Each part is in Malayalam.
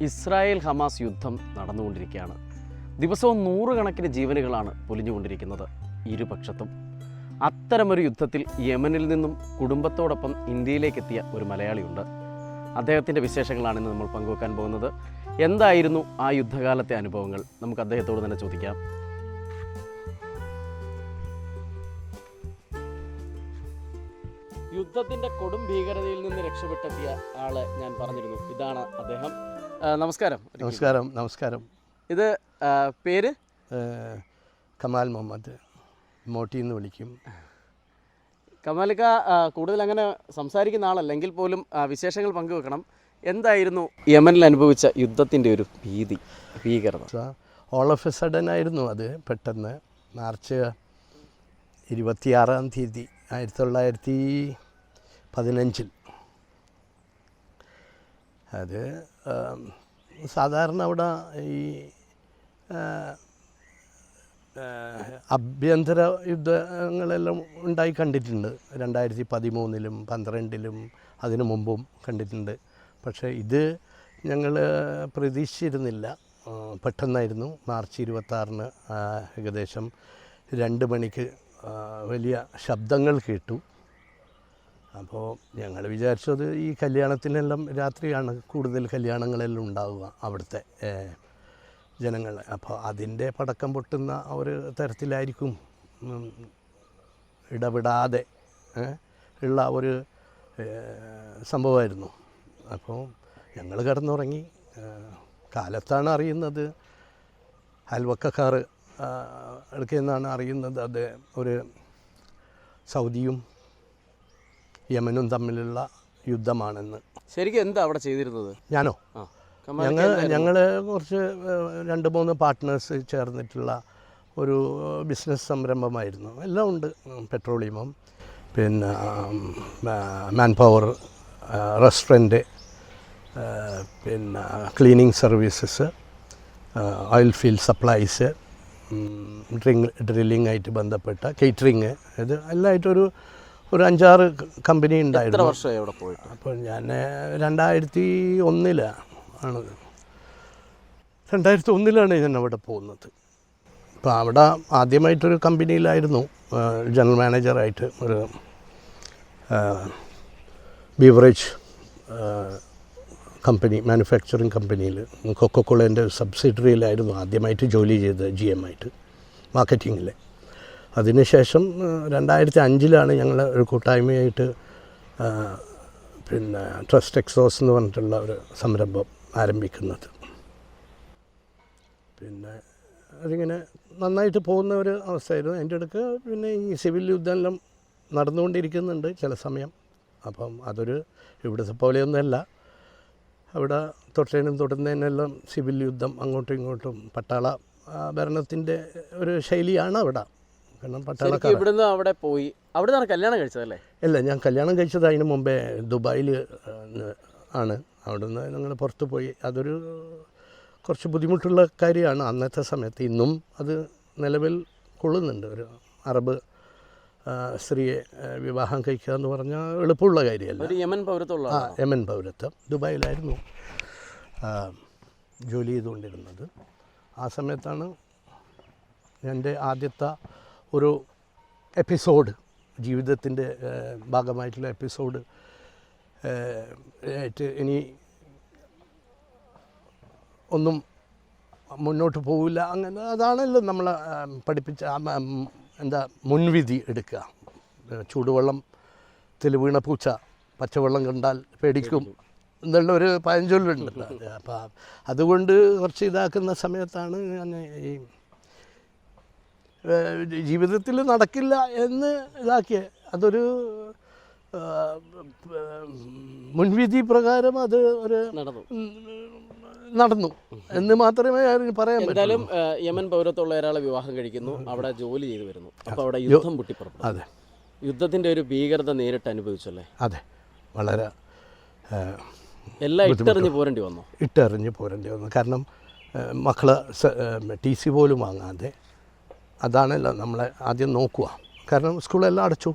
ഇസ്രായേൽ ഹമാസ് യുദ്ധം നടന്നുകൊണ്ടിരിക്കുകയാണ്. ദിവസവും നൂറുകണക്കിന് ജീവനുകളാണ് പൊലിഞ്ഞുകൊണ്ടിരിക്കുന്നത് ഇരുപക്ഷത്തും. അത്തരമൊരു യുദ്ധത്തിൽ യമനിൽ നിന്നും കുടുംബത്തോടൊപ്പം ഇന്ത്യയിലേക്കെത്തിയ ഒരു മലയാളിയുണ്ട്. അദ്ദേഹത്തിന്റെ വിശേഷങ്ങളാണ് ഇന്ന് നമ്മൾ പങ്കുവെക്കാൻ പോകുന്നത്. എന്തായിരുന്നു ആ യുദ്ധകാലത്തെ അനുഭവങ്ങൾ? നമുക്ക് അദ്ദേഹത്തോട് തന്നെ ചോദിക്കാം. യുദ്ധത്തിന്റെ കൊടും ഭീകരതയിൽ നിന്ന് രക്ഷപ്പെട്ടെത്തിയ ആൾ ഞാൻ പറഞ്ഞിരുന്നു. ഇതാണ് അദ്ദേഹം. നമസ്കാരം. നമസ്കാരം നമസ്കാരം. ഇത് പേര്? കമാൽ മുഹമ്മദ്. മോട്ടി എന്ന് വിളിക്കും. കമാലിക്ക കൂടുതൽ അങ്ങനെ സംസാരിക്കുന്ന ആളല്ലെങ്കിൽ പോലും വിശേഷങ്ങൾ പങ്കുവെക്കണം. എന്തായിരുന്നു യമനിൽ അനുഭവിച്ച യുദ്ധത്തിന്റെ ഒരു ഭീതി ഭീകരത? ഓൾ ഓഫ് എ സഡൻ ആയിരുന്നു അത് പെട്ടെന്ന്. മാർച്ച് ഇരുപത്തിയാറാം തീയതി ആയിരത്തി തൊള്ളായിരത്തി പതിനഞ്ചിൽ അത് സാധാരണ അവിടെ ഈ ആഭ്യന്തര യുദ്ധങ്ങളെല്ലാം ഉണ്ടായി കണ്ടിട്ടുണ്ട്. രണ്ടായിരത്തി പതിമൂന്നിലും പന്ത്രണ്ടിലും അതിനു മുമ്പും കണ്ടിട്ടുണ്ട്. പക്ഷേ ഇത് ഞങ്ങൾ പ്രതീക്ഷിച്ചിരുന്നില്ല. പെട്ടെന്നായിരുന്നു. മാർച്ച് ഇരുപത്താറിന് ഏകദേശം രണ്ട് മണിക്ക് വലിയ ശബ്ദങ്ങൾ കേട്ടു. അപ്പോൾ ഞങ്ങൾ വിചാരിച്ചത് ഈ കല്യാണത്തിനെല്ലാം രാത്രിയാണ് കൂടുതൽ കല്യാണങ്ങളെല്ലാം ഉണ്ടാവുക അവിടുത്തെ ജനങ്ങൾ അപ്പോൾ അതിന്റെ പടക്കം പൊട്ടുന്ന ഒരു തരത്തിലായിരിക്കും ഇടപെടാതെ ഉള്ള ഒരു സംഭവമായിരുന്നു. അപ്പോൾ ഞങ്ങൾ കിടന്നുറങ്ങി കാലത്താണ് അറിയുന്നത് അയൽവക്കക്കാർ എടുക്കുന്നതാണ് അറിയുന്നത് അത് ഒരു സൗദിയും യമനും തമ്മിലുള്ള യുദ്ധമാണെന്ന്. ശരിക്കും എന്താ അവിടെ ചെയ്തിരുന്നത്? ഞാനോ? ഞങ്ങൾ ഞങ്ങൾ കുറച്ച് രണ്ട് മൂന്ന് പാർട്ട്നേഴ്സ് ചേർന്നിട്ടുള്ള ഒരു ബിസിനസ് സംരംഭമായിരുന്നു. എല്ലാം ഉണ്ട്. പെട്രോളിയമം പിന്നെ മാൻ പവർ റെസ്റ്റോറന്റ് പിന്നെ cleaning services oil field supplies ഡ്രിങ് drilling ആയിട്ട് ബന്ധപ്പെട്ട കേറ്ററിങ് ഇത് എല്ലായിട്ടൊരു ഒരു അഞ്ചാറ് കമ്പനി എത്ര ഉണ്ടായിരുന്നു. വർഷമായി അവിടെ പോയിട്ട്? അപ്പോൾ ഞാൻ രണ്ടായിരത്തി ഒന്നിലാണ് രണ്ടായിരത്തി ഒന്നിലാണ് ഞാൻ അവിടെ പോകുന്നത്. അപ്പോൾ അവിടെ ആദ്യമായിട്ടൊരു കമ്പനിയിലായിരുന്നു. ജനറൽ മാനേജറായിട്ട് ഒരു ബീവറേജ് കമ്പനി മാനുഫാക്ചറിങ് കമ്പനിയിൽ കൊക്കക്കോളേന്റെ സബ്സിഡറിയിലായിരുന്നു ആദ്യമായിട്ട് ജോലി ചെയ്തത് ജി എം ആയിട്ട് മാർക്കറ്റിങ്ങിൽ അതിനുശേഷം രണ്ടായിരത്തി അഞ്ചിലാണ് ഞങ്ങൾ ഒരു കൂട്ടായ്മയായിട്ട് പിന്നെ ട്രസ്റ്റ് എക്സോസ് എന്ന് പറഞ്ഞിട്ടുള്ള ഒരു സംരംഭം ആരംഭിക്കുന്നത്. പിന്നെ അതിങ്ങനെ നന്നായിട്ട് പോകുന്ന ഒരു അവസ്ഥയായിരുന്നു. എന്റെ അടുക്ക് പിന്നെ ഈ സിവിൽ യുദ്ധമെല്ലാം നടന്നുകൊണ്ടിരിക്കുന്നുണ്ട് ചില സമയം. അപ്പം അതൊരു ഇവിടുത്തെ പോലെയൊന്നുമല്ല. അവിടെ തൊട്ടേനും തൊടുന്നതിനെല്ലാം സിവിൽ യുദ്ധം അങ്ങോട്ടും ഇങ്ങോട്ടും പട്ടാള ഭരണത്തിന്റെ ഒരു ശൈലിയാണ് അവിടെ. കാരണം ശരിക്കും പട്ടാളക്കാർ ഇവിടുന്ന് അവിടെ പോയി. അവിടെ കല്യാണം കഴിച്ചതല്ലേ? അല്ല ഞാൻ കല്യാണം കഴിച്ചത് അതിന് മുമ്പേ ദുബായിൽ ആണ്. അവിടുന്ന് ഞങ്ങൾ പുറത്ത് പോയി. അതൊരു കുറച്ച് ബുദ്ധിമുട്ടുള്ള കാര്യമാണ്. അന്നത്തെ സമയത്ത് ഇന്നും അത് നിലവിൽ കൊള്ളുന്നുണ്ട്. ഒരു അറബ് സ്ത്രീയെ വിവാഹം കഴിക്കുക എന്ന് പറഞ്ഞാൽ എളുപ്പമുള്ള കാര്യമല്ല. യമൻ പൗരത്വമുള്ള ആ യമൻ പൗരത്വം. ദുബായിലായിരുന്നു ജോലി ചെയ്തുകൊണ്ടിരുന്നത്. ആ സമയത്താണ് എന്റെ ആദ്യത്തെ ഒരു എപ്പിസോഡ് ജീവിതത്തിന്റെ ഭാഗമായിട്ടുള്ള എപ്പിസോഡ് ആയിട്ട് ഇനി ഒന്നും മുന്നോട്ട് പോവില്ല. അങ്ങനെ അതാണല്ലോ നമ്മൾ പഠിപ്പിച്ച എന്താ മുൻവിധി എടുക്കുക. ചൂടുവെള്ളം തെലുവീണ വീണ പൂച്ച പച്ചവെള്ളം കണ്ടാൽ പേടിക്കും എന്നുള്ള ഒരു പഴഞ്ചൊല്ലുണ്ടല്ലോ അപ്പോൾ അപ്പം അതുകൊണ്ട് കുറച്ച് ഇതാക്കുന്ന സമയത്താണ് ഞാൻ ഈ ജീവിതത്തിൽ നടക്കില്ല എന്ന് ഇതാക്കിയ അതൊരു മുൻവിധി പ്രകാരം അത് ഒരു നടന്നു. നടന്നു. എന്ന് മാത്രമേ പറയാൻ എന്തായാലും യമൻ പൗരത്തുള്ള ഒരാളെ വിവാഹം കഴിക്കുന്നു. അവിടെ ജോലി ചെയ്തു വരുന്നു. അപ്പോൾ അവിടെ യുദ്ധം പൊട്ടിപ്പുറപ്പെടും അതെ. യുദ്ധത്തിന്റെ ഒരു ഭീകരത നേരിട്ട് അനുഭവിച്ചല്ലേ? അതെ. വളരെ എല്ലാം ഇട്ടെറിഞ്ഞ് പോരേണ്ടി വന്നു? ഇട്ടെറിഞ്ഞ് പോരേണ്ടി വന്നു. കാരണം മക്കളെ ടി സി പോലും വാങ്ങാതെ അതാണല്ലോ നമ്മളെ ആദ്യം നോക്കുക. കാരണം സ്കൂളെല്ലാം അടച്ചു.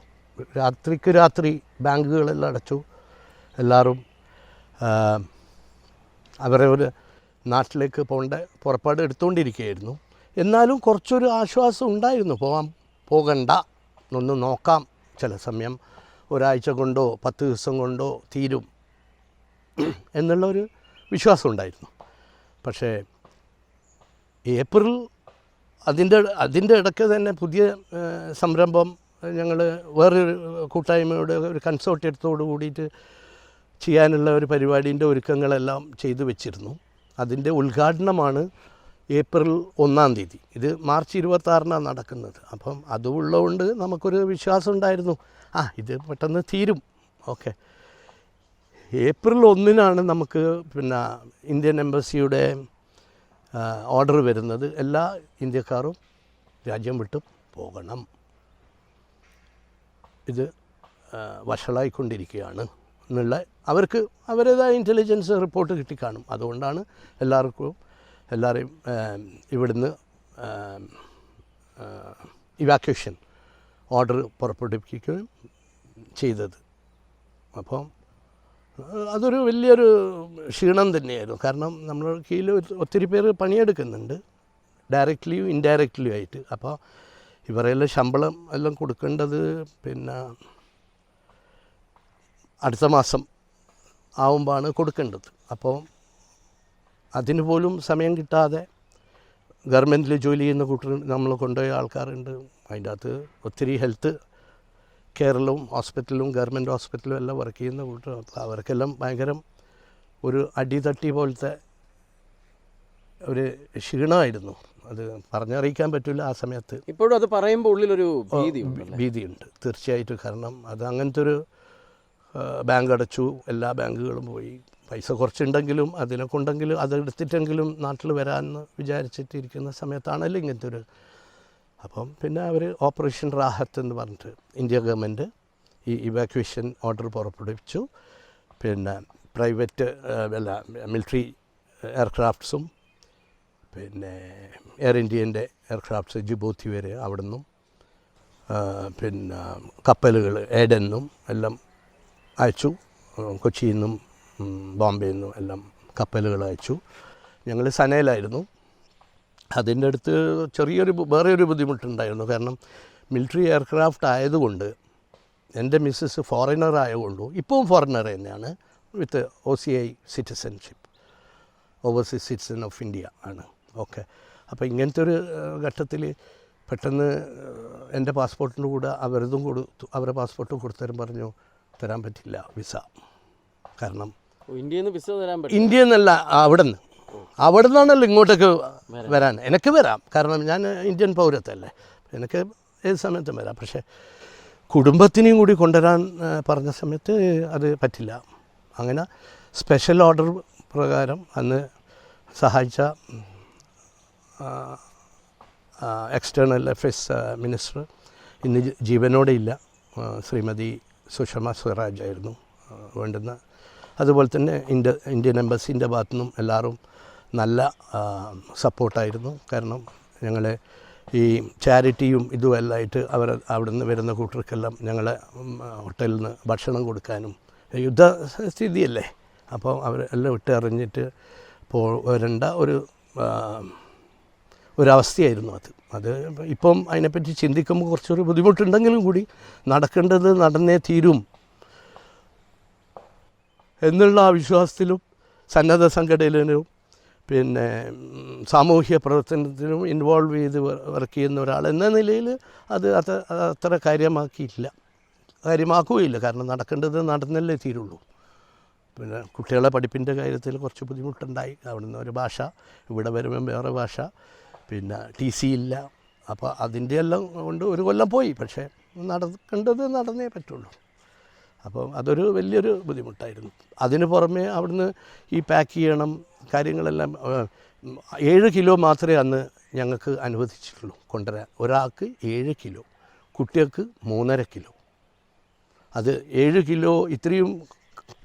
രാത്രിക്ക് രാത്രി ബാങ്കുകളെല്ലാം അടച്ചു. എല്ലാവരും അവരെ ഒരു നാട്ടിലേക്ക് പോകേണ്ട പുറപ്പാട് എടുത്തുകൊണ്ടിരിക്കുകയായിരുന്നു. എന്നാലും കുറച്ചൊരു ആശ്വാസം ഉണ്ടായിരുന്നു. പോവാം പോകണ്ട ഒന്ന് നോക്കാം. ചില സമയം ഒരാഴ്ച കൊണ്ടോ പത്ത് ദിവസം കൊണ്ടോ തീരും എന്നുള്ളൊരു വിശ്വാസം ഉണ്ടായിരുന്നു. പക്ഷേ ഏപ്രിൽ അതിന്റെ അതിന്റെ ഇടയ്ക്ക് തന്നെ പുതിയ സംരംഭം ഞങ്ങൾ വേറൊരു കൂട്ടായ്മയുടെ ഒരു കൺസോർട്ടിയത്തോട് കൂടിയിട്ട് ചെയ്യാനുള്ള ഒരു പരിപാടിന്റെ ഒരുക്കങ്ങളെല്ലാം ചെയ്തു വെച്ചിരുന്നു. അതിന്റെ ഉദ്ഘാടനമാണ് ഏപ്രിൽ ഒന്നാം തീയതി. ഇത് മാർച്ച് ഇരുപത്താറിനാണ് നടക്കുന്നത്. അപ്പം അതുള്ളതുകൊണ്ട് നമുക്കൊരു വിശ്വാസം ഉണ്ടായിരുന്നു. ആ ഇത് പെട്ടെന്ന് തീരും. ഓക്കെ. ഏപ്രിൽ ഒന്നിനാണ് നമുക്ക് പിന്നെ ഇന്ത്യൻ എംബസിയുടെ ഓർഡർ വരുന്നത് എല്ലാ ഇന്ത്യക്കാരും രാജ്യം വിട്ട് പോകണം. ഇത് വഷളായിക്കൊണ്ടിരിക്കുകയാണ് എന്നുള്ള അവർക്ക് അവരുടേതായ ഇന്റലിജൻസ് റിപ്പോർട്ട് കിട്ടിക്കാണും. അതുകൊണ്ടാണ് എല്ലാവർക്കും എല്ലാവരെയും ഇവിടുന്ന് ഇവാക്വേഷൻ ഓർഡർ പുറപ്പെടുവിക്കുകയും ചെയ്തത്. അപ്പം അതൊരു വലിയൊരു ക്ഷീണം തന്നെയായിരുന്നു. കാരണം നമ്മൾ കീഴിൽ ഒത്തിരി പേര് പണിയെടുക്കുന്നുണ്ട്. ഡയറക്റ്റ്ലിയും ഇൻഡയറക്റ്റ്ലിയും ആയിട്ട്. അപ്പോൾ ഇവരെല്ലാം ശമ്പളം എല്ലാം കൊടുക്കേണ്ടത് പിന്നെ അടുത്ത മാസം ആവുമ്പോഴാണ് കൊടുക്കേണ്ടത്. അപ്പോൾ അതിന് പോലും സമയം കിട്ടാതെ ഗവൺമെന്റിൽ ജോലി ചെയ്യുന്ന കൂട്ടർ നമ്മൾ കൊണ്ടുപോയ ആൾക്കാരുണ്ട്. അതിന്റെ അകത്ത് ഒത്തിരി ഹെൽത്ത് കെയറിലും ഹോസ്പിറ്റലും ഗവൺമെന്റ് ഹോസ്പിറ്റലും എല്ലാം വർക്ക് ചെയ്യുന്ന കൂട്ടർ അപ്പോൾ അവർക്കെല്ലാം ഭയങ്കര ഒരു അടിതട്ടി പോലത്തെ ഒരു ക്ഷീണമായിരുന്നു അത് പറഞ്ഞറിയിക്കാൻ പറ്റില്ല ആ സമയത്ത്. ഇപ്പോഴും അത് പറയുമ്പോൾ ഉള്ളിലൊരു ഭീതിയുണ്ട്. തീർച്ചയായിട്ടും കാരണം അത് അങ്ങനത്തെ ഒരു ബാങ്ക് അടച്ചു. എല്ലാ ബാങ്കുകളും പോയി. പൈസ കുറച്ചുണ്ടെങ്കിലും അതിനെ കൊണ്ടെങ്കിലും അതെടുത്തിട്ടെങ്കിലും നാട്ടിൽ വരാമെന്ന് വിചാരിച്ചിട്ടിരിക്കുന്ന സമയത്താണല്ലോ ഇങ്ങനത്തെ ഒരു അപ്പം പിന്നെ അവർ ഓപ്പറേഷൻ റാഹത്ത് എന്ന് പറഞ്ഞിട്ട് ഇന്ത്യ ഗവൺമെന്റ് ഈ ഇവാക്വേഷൻ ഓർഡർ പുറപ്പെടുവിച്ചു. പിന്നെ പ്രൈവറ്റ് അല്ല മിലിറ്ററി എയർക്രാഫ്റ്റ്സും പിന്നെ എയർ ഇന്ത്യന്റെ എയർക്രാഫ്റ്റ്സ് ജിബൂത്തി വരെ അവിടെ നിന്നും പിന്നെ കപ്പലുകൾ ഏഡനും എല്ലാം അയച്ചു. കൊച്ചിയിൽ നിന്നും ബോംബെയിൽ നിന്നും എല്ലാം കപ്പലുകൾ അയച്ചു. ഞങ്ങൾ സനയിലായിരുന്നു. അതിന്റെ അടുത്ത് ചെറിയൊരു വേറെ ഒരു ബുദ്ധിമുട്ടുണ്ടായിരുന്നു. കാരണം മിലിറ്ററി എയർക്രാഫ്റ്റ് ആയതുകൊണ്ട് എന്റെ മിസ്സസ് ഫോറിനർ ആയതുകൊണ്ടും ഇപ്പോഴും ഫോറിനർ തന്നെയാണ് with O C I citizenship overseas citizen of India ആണ്. ഓക്കെ. അപ്പോൾ ഇങ്ങനത്തെ ഒരു ഘട്ടത്തിൽ പെട്ടെന്ന് എന്റെ പാസ്പോർട്ടിന്റെ കൂടെ അവരതും കൊടുത്തു അവരുടെ പാസ്പോർട്ടും കൊടുത്തരും പറഞ്ഞു തരാൻ പറ്റില്ല വിസ. കാരണം ഇന്ത്യയിൽ നിന്ന് വിസ തരാൻ പറ്റില്ല? ഇന്ത്യ എന്നല്ല അവിടെ നിന്ന് അവിടെ നിന്നാണല്ലോ ഇങ്ങോട്ടേക്ക് വരാൻ. എനിക്ക് വരാം. കാരണം ഞാൻ ഇന്ത്യൻ പൗരത്തല്ലേ. എനിക്ക് ഏത് സമയത്തും വരാം. പക്ഷേ കുടുംബത്തിനെയും കൂടി കൊണ്ടുവരാൻ പറഞ്ഞ സമയത്ത് അത് പറ്റില്ല. അങ്ങനെ സ്പെഷ്യൽ ഓർഡർ പ്രകാരം അന്ന് സഹായിച്ച എക്സ്റ്റേണൽ അഫയേഴ്സ് മിനിസ്റ്റർ ഇന്ന് ജീവനോടെ ഇല്ല. ശ്രീമതി സുഷമ സ്വരാജ് ആയിരുന്നു വേണ്ടുന്ന. അതുപോലെ തന്നെ ഇന്ത്യ ഇന്ത്യൻ എംബസിന്റെ ഭാഗത്തു നിന്നും എല്ലാവരും നല്ല സപ്പോർട്ടായിരുന്നു. കാരണം ഞങ്ങളെ ഈ ചാരിറ്റിയും ഇതുമെല്ലാമായിട്ട് അവർ അവിടെ നിന്ന് വരുന്ന കൂട്ടർക്കെല്ലാം ഞങ്ങളെ ഹോട്ടലിൽ നിന്ന് ഭക്ഷണം കൊടുക്കാനും യുദ്ധ സ്ഥിതിയല്ലേ? അപ്പോൾ അവർ എല്ലാം വിട്ടെറിഞ്ഞിട്ട് പോ വരേണ്ട ഒരു ഒരവസ്ഥയായിരുന്നു അത്. അത് ഇപ്പം അതിനെപ്പറ്റി ചിന്തിക്കുമ്പോൾ കുറച്ചൊരു ബുദ്ധിമുട്ടുണ്ടെങ്കിലും കൂടി നടക്കേണ്ടത് നടന്നേ തീരും. എന്നുള്ള ആ വിശ്വാസത്തിലും സന്നദ്ധ സംഘടനയിലും പിന്നെ സാമൂഹ്യ പ്രവർത്തനത്തിലും ഇൻവോൾവ് ചെയ്ത് വർക്ക് ചെയ്യുന്ന ഒരാൾ എന്ന നിലയിൽ അത് അത്ര അത്ര കാര്യമാക്കിയില്ല കാര്യമാക്കുകയില്ല. കാരണം നടക്കേണ്ടത് നടന്നല്ലേ തീരുള്ളൂ. പിന്നെ കുട്ടികളെ പഠിപ്പിന്റെ കാര്യത്തിൽ കുറച്ച് ബുദ്ധിമുട്ടുണ്ടായി. അവിടുന്ന് ഒരു ഭാഷ ഇവിടെ വരുമ്പം വേറെ ഭാഷ. പിന്നെ ടി സി ഇല്ല. അപ്പോൾ അതിന്റെ എല്ലാം കൊണ്ട് ഒരു കൊല്ലം പോയി. പക്ഷേ നടക്കേണ്ടത് നടന്നേ പറ്റുള്ളൂ. അപ്പോൾ അതൊരു വലിയൊരു ബുദ്ധിമുട്ടായിരുന്നു. അതിന് പുറമെ അവിടുന്ന് ഈ പാക്ക് ചെയ്യണം കാര്യങ്ങളെല്ലാം ഏഴ് കിലോ മാത്രമേ അന്ന് ഞങ്ങൾക്ക് അനുവദിച്ചിട്ടുള്ളൂ. കൊണ്ടുവരാൻ ഒരാൾക്ക് ഏഴ് കിലോ കുട്ടികൾക്ക് മൂന്നര കിലോ. അത് ഏഴ് കിലോ ഇത്രയും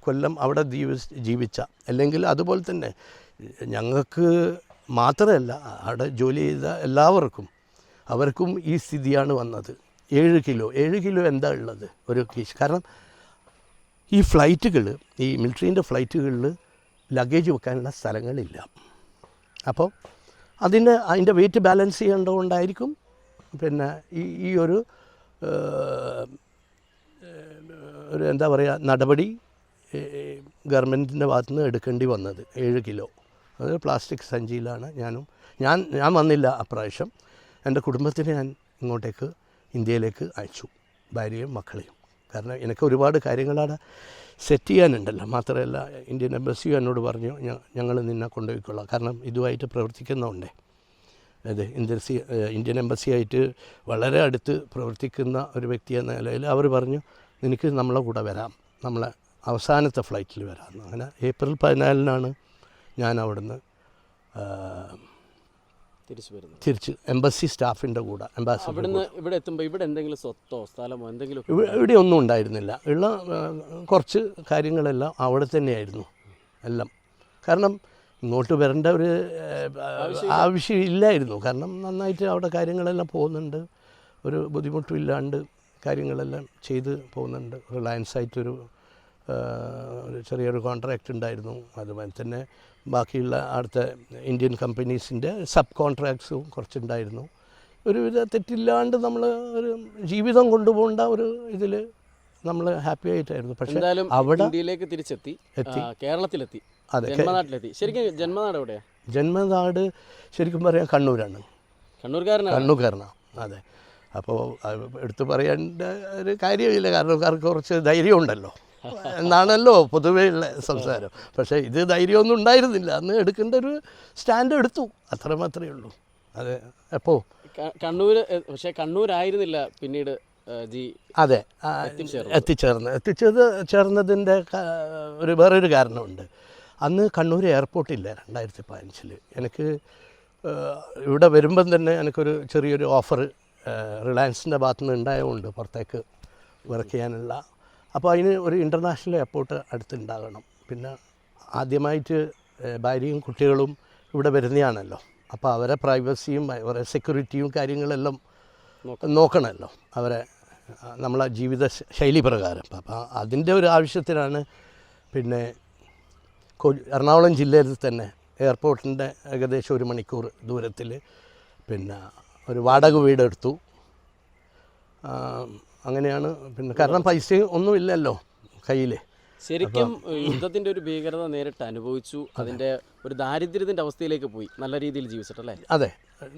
കൊല്ലം അവിടെ ജീവി ജീവിച്ച അല്ലെങ്കിൽ അതുപോലെ തന്നെ ഞങ്ങൾക്ക് മാത്രമല്ല അവിടെ ജോലി ചെയ്ത എല്ലാവർക്കും അവർക്കും ഈ സ്ഥിതിയാണ് വന്നത്. ഏഴ് കിലോ ഏഴ് കിലോ എന്താ ഉള്ളത്? ഒരു കാരണം ഈ ഫ്ലൈറ്റുകൾ ഈ മിലിറ്ററീന്റെ ഫ്ലൈറ്റുകളിൽ ലഗേജ് വെക്കാനുള്ള സ്ഥലങ്ങളില്ല. അപ്പോൾ അതിന്റെ അതിന്റെ വെയിറ്റ് ബാലൻസ് ചെയ്യേണ്ടതുകൊണ്ടായിരിക്കും പിന്നെ ഈ ഈ ഒരു ഒരു എന്താ പറയുക നടപടി ഗവൺമെന്റിന്റെ ഭാഗത്തു നിന്ന് എടുക്കേണ്ടി വന്നത്. ഏഴ് കിലോ. അത് പ്ലാസ്റ്റിക് സഞ്ചിയിലാണ്. ഞാനും ഞാൻ ഞാൻ വന്നില്ല അപ്രാവശ്യം. എന്റെ കുടുംബത്തിനെ ഞാൻ ഇങ്ങോട്ടേക്ക് ഇന്ത്യയിലേക്ക് അയച്ചു. ഭാര്യയും മക്കളെയും. കാരണം എനിക്ക് ഒരുപാട് കാര്യങ്ങളവിടെ സെറ്റ് ചെയ്യാനുണ്ടല്ലോ. മാത്രമല്ല ഇന്ത്യൻ എംബസിയും എന്നോട് പറഞ്ഞു ഞങ്ങൾ നിന്നെ കൊണ്ടുപോയിക്കൊള്ളാം. കാരണം ഇതുമായിട്ട് പ്രവർത്തിക്കുന്നതുകൊണ്ടേ അതെ ഇന്ത്യൻ ഇന്ത്യൻ എംബസിയായിട്ട് വളരെ അടുത്ത് പ്രവർത്തിക്കുന്ന ഒരു വ്യക്തി എന്ന നിലയിൽ അവർ പറഞ്ഞു നിനക്ക് നമ്മളെ കൂടെ വരാം. നമ്മളെ അവസാനത്തെ ഫ്ലൈറ്റിൽ വരാം. അങ്ങനെ ഏപ്രിൽ പതിനാലിനാണ് ഞാൻ അവിടുന്ന് തിരിച്ചു വരുന്നത്. തിരിച്ച് എംബസി സ്റ്റാഫിന്റെ കൂടെ അംബാസിഡർ അവിടുന്ന് ഇവിടെ എത്തുമ്പോൾ ഇവിടെ എന്തെങ്കിലും സ്വത്തോ സ്ഥലമോ എന്തെങ്കിലും ഇവ- ഇവിടെ ഒന്നും ഉണ്ടായിരുന്നില്ല. ഉള്ള ആ, കുറച്ച് കാര്യങ്ങളെല്ലാം അവിടെ തന്നെയായിരുന്നു എല്ലാം. കാരണം ഇങ്ങോട്ട് വരേണ്ട ഒരു ആ, ആവശ്യമില്ലായിരുന്നു. കാരണം നന്നായിട്ട് അവിടെ കാര്യങ്ങളെല്ലാം പോകുന്നുണ്ട്. ഒരു ബുദ്ധിമുട്ടും ഇല്ലാണ്ട് കാര്യങ്ങളെല്ലാം ചെയ്ത് പോകുന്നുണ്ട്. റിലയൻസ് ആയിട്ടൊരു ആ, ഒരു ചെറിയൊരു കോൺട്രാക്റ്റ് ഉണ്ടായിരുന്നു. അതുപോലെ തന്നെ ബാക്കിയുള്ള അടുത്ത ഇന്ത്യൻ കമ്പനീസിന്റെ സബ് കോൺട്രാക്ട്സും കുറച്ചുണ്ടായിരുന്നു. ഒരുവിധ തെറ്റില്ലാണ്ട് നമ്മൾ ഒരു ജീവിതം കൊണ്ടുപോകേണ്ട ഒരു ഇതിൽ നമ്മൾ ഹാപ്പി ആയിട്ടായിരുന്നു. പക്ഷേ അവിടെ ഇന്ത്യയിലേക്ക് തിരിച്ചെത്തി എത്തി. കേരളത്തിലെത്തി. അതെ ജന്മനാട്ടിലെത്തി. ശരിക്കും ജന്മനാട് എവിടെയാണ് ജന്മനാട് ശരിക്കും പറയാൻ കണ്ണൂരാണ്. കണ്ണൂർക്കാരനാണ്? കണ്ണൂർക്കാരനാണ് അതെ. അപ്പോൾ എടുത്തു പറയേണ്ട ഒരു കാര്യമില്ല. കാരണക്കാർക്ക് കുറച്ച് ധൈര്യം ഉണ്ടല്ലോ എന്നാണല്ലോ പൊതുവെയുള്ള സംസാരം. പക്ഷേ ഇത് ധൈര്യമൊന്നും ഉണ്ടായിരുന്നില്ല. അന്ന് എടുക്കേണ്ട ഒരു സ്റ്റാൻഡ് എടുത്തു. അത്ര മാത്രമേ ഉള്ളൂ. അതെ. എപ്പോ കണ്ണൂർ പക്ഷേ കണ്ണൂരായിരുന്നില്ല പിന്നീട് അതെ. എത്തിച്ചേർന്ന്. എത്തിച്ചത് ചേർന്നതിന്റെ ഒരു വേറൊരു കാരണമുണ്ട്. അന്ന് കണ്ണൂർ എയർപോർട്ടില്ല രണ്ടായിരത്തി പതിനഞ്ചിൽ എനിക്ക് ഇവിടെ വരുമ്പം തന്നെ എനിക്കൊരു ചെറിയൊരു ഓഫർ റിലയൻസിന്റെ ഭാഗത്തുനിന്ന് ഉണ്ടായതുകൊണ്ട് പുറത്തേക്ക് വർക്ക് ചെയ്യാനുള്ള അപ്പോൾ അതിന് ഒരു ഇന്റർനാഷണൽ എയർപോർട്ട് അടുത്തുണ്ടാകണം. പിന്നെ ആദ്യമായിട്ട് ഭാര്യയും കുട്ടികളും ഇവിടെ വരുന്നതാണല്ലോ. അപ്പോൾ അവരെ പ്രൈവസിയും അവരെ സെക്യൂരിറ്റിയും കാര്യങ്ങളെല്ലാം നോക്കണമല്ലോ. അവരെ നമ്മളെ ജീവിത ശൈലി പ്രകാരം. അപ്പോൾ അതിന്റെ ഒരു ആവശ്യത്തിനാണ് പിന്നെ എറണാകുളം ജില്ലയിൽ തന്നെ എയർപോർട്ടിന്റെ ഏകദേശം ഒരു മണിക്കൂർ ദൂരത്തിൽ പിന്നെ ഒരു വാടക വീടെടുത്തു. അങ്ങനെയാണ്. പിന്നെ കാരണം പൈസ ഒന്നുമില്ലല്ലോ കയ്യിൽ ശരിക്കും യുദ്ധത്തിന്റെ ഒരു ഭീകരത നേരിട്ട് അനുഭവിച്ചു. അതിന്റെ ഒരു ദാരിദ്ര്യത്തിന്റെ അവസ്ഥയിലേക്ക് പോയി. നല്ല രീതിയിൽ ജീവിച്ചിട്ടല്ലേ? അതെ.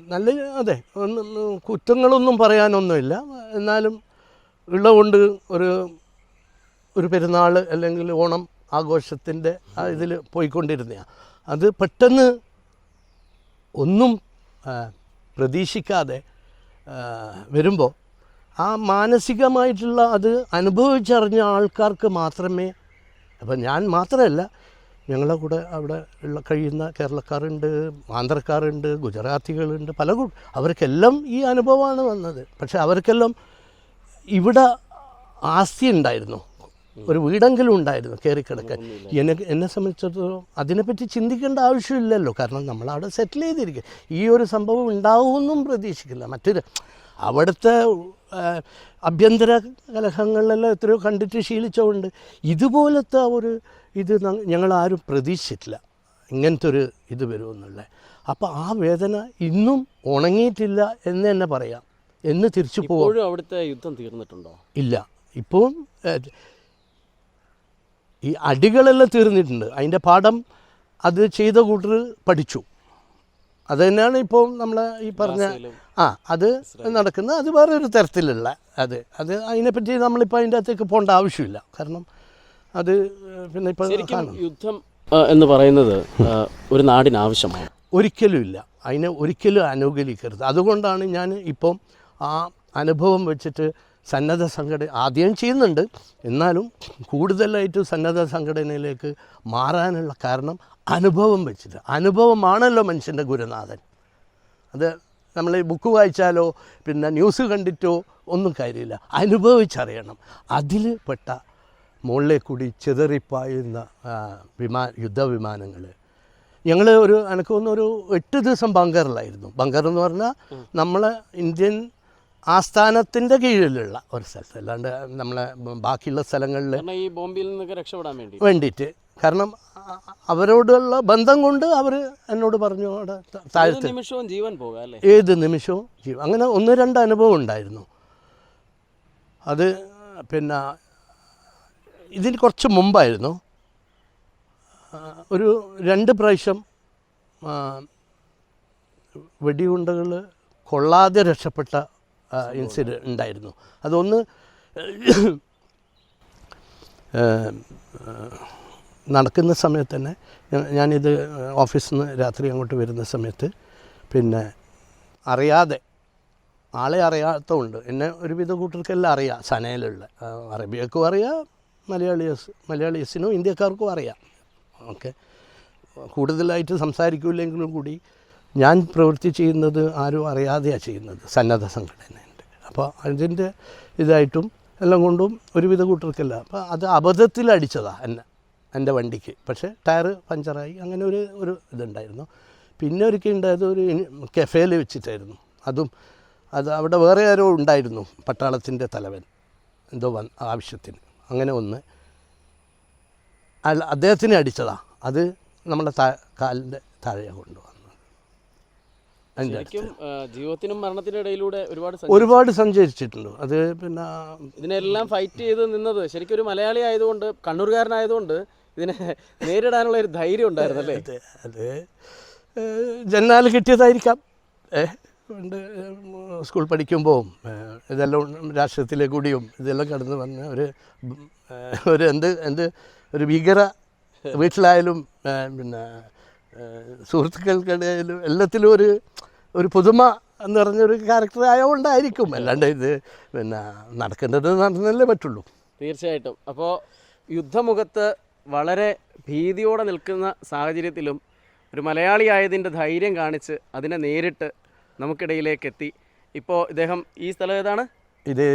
നല്ല അതെ. ഒന്നും കുറ്റങ്ങളൊന്നും പറയാനൊന്നുമില്ല. എന്നാലും ഉള്ളതുകൊണ്ട് ഒരു ഒരു പെരുന്നാൾ അല്ലെങ്കിൽ ഓണം ആഘോഷത്തിന്റെ ആ ഇതിൽ പോയിക്കൊണ്ടിരുന്ന അത് പെട്ടെന്ന് ഒന്നും പ്രതീക്ഷിക്കാതെ വരുമ്പോൾ ആ മാനസികമായിട്ടുള്ള അത് അനുഭവിച്ചറിഞ്ഞ ആൾക്കാർക്ക് മാത്രമേ അപ്പം ഞാൻ മാത്രമല്ല ഞങ്ങളുടെ കൂടെ അവിടെ ഉള്ള കഴിയുന്ന കേരളക്കാരുണ്ട് ആന്ധ്രക്കാരുണ്ട് ഗുജറാത്തികളുണ്ട് പല അവർക്കെല്ലാം ഈ അനുഭവമാണ് വന്നത്. പക്ഷെ അവർക്കെല്ലാം ഇവിടെ ആസ്തി ഉണ്ടായിരുന്നു. ഒരു വീടെങ്കിലും ഉണ്ടായിരുന്നു കയറിക്കിടക്കാൻ എന്നെ എന്നെ സംബന്ധിച്ചിടത്തോളം അതിനെപ്പറ്റി ചിന്തിക്കേണ്ട ആവശ്യമില്ലല്ലോ. കാരണം നമ്മളവിടെ സെറ്റിൽ ചെയ്തിരിക്കുക. ഈ ഒരു സംഭവം ഉണ്ടാവുമെന്നും പ്രതീക്ഷിക്കില്ല. മറ്റൊരു അവിടുത്തെ അഭ്യന്തര ആഭ്യന്തര കലഹങ്ങളിലെല്ലാം എത്രയോ കണ്ടിട്ട് ശീലിച്ചുകൊണ്ട് ഇതുപോലത്തെ ഒരു ഇത് ഞങ്ങൾ ആരും പ്രതീക്ഷിച്ചിട്ടില്ല. ഇങ്ങനത്തെ ഒരു ഇത് വരുമെന്നുള്ള. അപ്പോൾ ആ വേദന ഇന്നും ഉണങ്ങിയിട്ടില്ല എന്ന് തന്നെ പറയാം. എന്ന് തിരിച്ചു പോകും ഇപ്പോഴും അവിടുത്തെ യുദ്ധം തീർന്നിട്ടുണ്ടോ? ഇല്ല. ഇപ്പോൾ ഈ അടികളെല്ലാം തീർന്നിട്ടുണ്ട്. അതിന്റെ പാഠം അത് ചെയ്ത കൂട്ടർ പഠിച്ചു. അത് തന്നെയാണ് ഇപ്പോൾ നമ്മൾ ഈ പറഞ്ഞ ആ അത് നടക്കുന്നത്. അത് വേറെ ഒരു തരത്തിലുള്ള അത്. അത് അതിനെപ്പറ്റി നമ്മളിപ്പോൾ അതിന്റെ അകത്തേക്ക് പോകേണ്ട ആവശ്യമില്ല. കാരണം അത് പിന്നെ ഇപ്പോൾ യുദ്ധം എന്ന് പറയുന്നത് ഒരു നാടിന് ആവശ്യമാണ് ഒരിക്കലും ഇല്ല അതിനെ ഒരിക്കലും അനുകൂലിക്കരുത് അതുകൊണ്ടാണ് ഞാൻ ഇപ്പം ആ അനുഭവം വെച്ചിട്ട് സന്നദ്ധ സംഘടന ആദ്യം ചെയ്യുന്നുണ്ട്. എന്നാലും കൂടുതലായിട്ട് സന്നദ്ധ സംഘടനയിലേക്ക് മാറാനുള്ള കാരണം അനുഭവം വെച്ചിട്ട് അനുഭവമാണല്ലോ മനുഷ്യന്റെ ഗുരുനാഥൻ. അത് നമ്മൾ ഈ ബുക്ക് വായിച്ചാലോ പിന്നെ ന്യൂസ് കണ്ടിട്ടോ ഒന്നും കാര്യമില്ല. അനുഭവിച്ചറിയണം. അതിൽ പെട്ട മുകളിലെ കൂടി ചിതറിപ്പായുന്ന വിമാ യുദ്ധവിമാനങ്ങൾ ഞങ്ങൾ ഒരു എനിക്ക് തോന്നുന്നു ഒരു എട്ട് ദിവസം ബങ്കറിലായിരുന്നു. ബങ്കർ എന്ന് പറഞ്ഞാൽ നമ്മളെ ഇന്ത്യൻ ആസ്ഥാനത്തിന്റെ കീഴിലുള്ള ഒരു സ്ഥലത്ത്. അല്ലാണ്ട് നമ്മളെ ബാക്കിയുള്ള സ്ഥലങ്ങളിൽ ഈ ബോംബെയിൽ നിന്നൊക്കെ രക്ഷപ്പെടാൻ വേണ്ടി. വേണ്ടിയിട്ട്. കാരണം അവരോടുള്ള ബന്ധം കൊണ്ട് അവർ എന്നോട് പറഞ്ഞു അവിടെ താഴ്ത്തി. നിമിഷവും ജീവൻ പോകാം ഏത് നിമിഷവും ജീവൻ അങ്ങനെ ഒന്ന് രണ്ട് അനുഭവം ഉണ്ടായിരുന്നു. അത് പിന്നെ ഇതിന് കുറച്ച് മുമ്പായിരുന്നു. ഒരു രണ്ട് പ്രാവശ്യം വെടിയുണ്ടകൾ കൊള്ളാതെ രക്ഷപ്പെട്ട ഇൻസിഡന്റ് ഉണ്ടായിരുന്നു. അതൊന്ന് നടക്കുന്ന സമയത്ത് തന്നെ ഞാനിത് ഓഫീസിൽ നിന്ന് രാത്രി അങ്ങോട്ട് വരുന്ന സമയത്ത് പിന്നെ അറിയാതെ ആളെ അറിയാത്തതുണ്ട് എന്നെ ഒരുവിധ കൂട്ടർക്കെല്ലാം അറിയാം സനയിലുള്ള അറബിയക്കും അറിയാം മലയാളീസ് മലയാളീസിനും ഇന്ത്യക്കാർക്കും അറിയാം. ഓക്കെ. കൂടുതലായിട്ട് സംസാരിക്കില്ലെങ്കിലും കൂടി ഞാൻ പ്രവൃത്തി ചെയ്യുന്നത് ആരും അറിയാതെയാണ് ചെയ്യുന്നത് സന്നദ്ധ സംഘടനയുണ്ട് അപ്പോൾ അതിന്റെ ഇതായിട്ടും എല്ലാം കൊണ്ടും ഒരുവിധ കൂട്ടർക്കല്ല. അപ്പോൾ അത് അബദ്ധത്തിൽ അടിച്ചതാണ് എന്നെ എന്റെ വണ്ടിക്ക്. പക്ഷേ ടയർ പഞ്ചറായി അങ്ങനെ ഒരു ഒരു ഇതുണ്ടായിരുന്നു. പിന്നെ ഒരിക്കൽ ഉണ്ടായത് ഒരു കെഫേയിൽ വെച്ചിട്ടായിരുന്നു. അതും അത് അവിടെ വേറെ ആരോ ഉണ്ടായിരുന്നു പട്ടാളത്തിന്റെ തലവൻ എന്തോ വൻ ആവശ്യത്തിന്. അങ്ങനെ ഒന്ന് അല്ല അദ്ദേഹത്തിനെ അടിച്ചതാണ് അത് നമ്മുടെ താ കാലിന്റെ താഴെ അടുത്ത് ശരിക്കും ജീവിതത്തിനും മരണത്തിനും ഇടയിലൂടെ ഒരുപാട് ഒരുപാട് സഞ്ചരിച്ചിട്ടുണ്ട്. അത് പിന്നെ ഇതിനെല്ലാം ഫൈറ്റ് ചെയ്ത് നിന്നത് ശരിക്കും ഒരു മലയാളി ആയതുകൊണ്ട് കണ്ണൂർകാരനായതുകൊണ്ട് ഇതിനെ നേരിടാനുള്ള ഒരു ധൈര്യം ഉണ്ടായിരുന്നു അല്ലേ അത്. ജന്നാൽ കിട്ടിയതായിരിക്കാം. പണ്ട് സ്കൂൾ പഠിക്കുമ്പോൾ ഇതെല്ലാം രാഷ്ട്രീയത്തിലെ കൂടിയും ഇതെല്ലാം കടന്നു വന്ന ഒരു ഒരു എന്ത് എന്ത് ഒരു ഭീകര വീട്ടിലായാലും പിന്നെ സുഹൃത്തുക്കൾക്കിടയിലും എല്ലാത്തിലും ഒരു ഒരു പുതുമ എന്ന് പറഞ്ഞൊരു ക്യാരക്ടർ ആയതുകൊണ്ടായിരിക്കും അല്ലാണ്ട് ഇത് പിന്നെ നടക്കേണ്ടത് നടന്നല്ലേ പറ്റുള്ളൂ. തീർച്ചയായിട്ടും. അപ്പോൾ യുദ്ധമുഖത്ത് വളരെ ഭീതിയോടെ നിൽക്കുന്ന സാഹചര്യത്തിലും ഒരു മലയാളി ആയതിന്റെ ധൈര്യം കാണിച്ച് അതിനെ നേരിട്ട് നമുക്കിടയിലേക്ക് എത്തി. ഇപ്പോൾ ഇദ്ദേഹം ഈ സ്ഥലം ഏതാണ്? ഇത്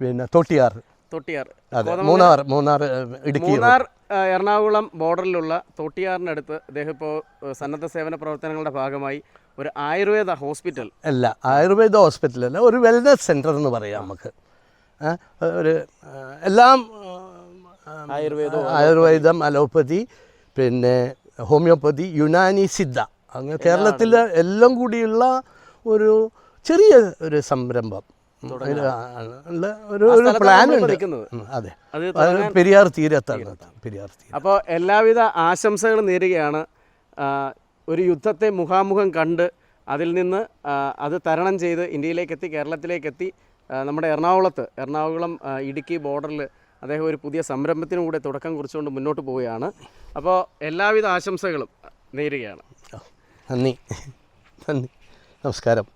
പിന്നെ തൊട്ടിയാർ. തൊട്ടിയാർ. അതെ മൂന്നാർ മൂന്നാർ ഇടുക്കി മൂന്നാർ എറണാകുളം ബോർഡറിലുള്ള തൊട്ടിയാറിനടുത്ത് അദ്ദേഹം ഇപ്പോൾ സന്നദ്ധ സേവന പ്രവർത്തനങ്ങളുടെ ഭാഗമായി ഒരു ആയുർവേദ ഹോസ്പിറ്റൽ. അല്ല ആയുർവേദ ഹോസ്പിറ്റൽ അല്ല ഒരു വെൽനസ് സെന്റർ എന്ന് പറയാം നമുക്ക്. ഒരു എല്ലാം ആയുർവേദ ആയുർവേദം അലോപ്പതി പിന്നെ ഹോമിയോപ്പതി യുനാനി സിദ്ധ. അങ്ങനെ കേരളത്തിലെ എല്ലാം കൂടിയുള്ള ഒരു ചെറിയ ഒരു സംരംഭം. ഒരു ഒരു പ്ലാൻ അത്. പെരിയാർ തീരത്താണ് പെരിയാർ തീരം. അപ്പോൾ എല്ലാവിധ ആശംസകളും നേരുകയാണ്. ഒരു യുദ്ധത്തെ മുഖാമുഖം കണ്ട് അതിൽ നിന്ന് അത് തരണം ചെയ്ത് ഇന്ത്യയിലേക്ക് എത്തി കേരളത്തിലേക്ക് എത്തി. നമ്മുടെ എറണാകുളത്ത് എറണാകുളം ഇടുക്കി ബോർഡറിൽ അദ്ദേഹം ഒരു പുതിയ സംരംഭത്തിനും കൂടെ തുടക്കം കുറിച്ചുകൊണ്ട് മുന്നോട്ട് പോവുകയാണ്. അപ്പോൾ എല്ലാവിധ ആശംസകളും നേരുകയാണ്. നന്ദി. നന്ദി. നമസ്കാരം.